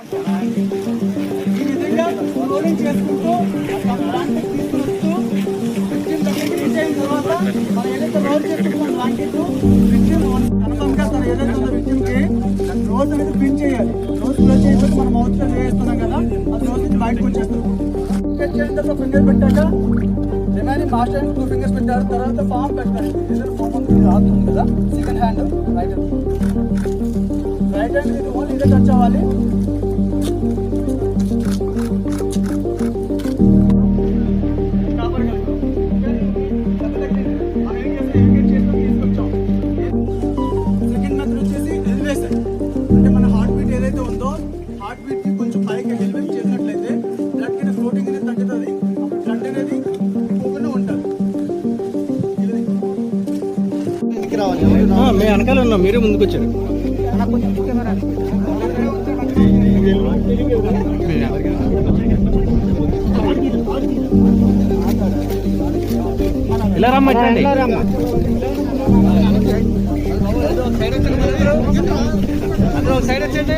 ఈ విధంగా రోలింగ్ చేసుకుంటూ తీసుకొస్తూ దగ్గరికి రీచ్ అయిన తర్వాత మనం ఏదైతే రోల్ విక్టిమ్ ఏదైతే ఉందో అనేది పిన్ చేయాలి. క్లోజ్ చేయకపోతే మనం వేస్తున్నాం కదా అది నోస్ నుంచి బయటకు వచ్చేస్తుంది. కట్ చేసిన తర్వాత ఫింగర్ పెట్టాక రిమైనింగ్ టూ ఫింగర్స్ పెట్టారు. తర్వాత ఫామ్ పెట్టాలి. ఫామ్ కదా second hand right right hand ఇది ఓన్లీ ఇదే టచ్ అవ్వాలి. మేము వెనకాల ఉన్నాం మీరే ముందుకు వచ్చారు. ఇలా రమ్మ ఒక సైడ్ వచ్చండి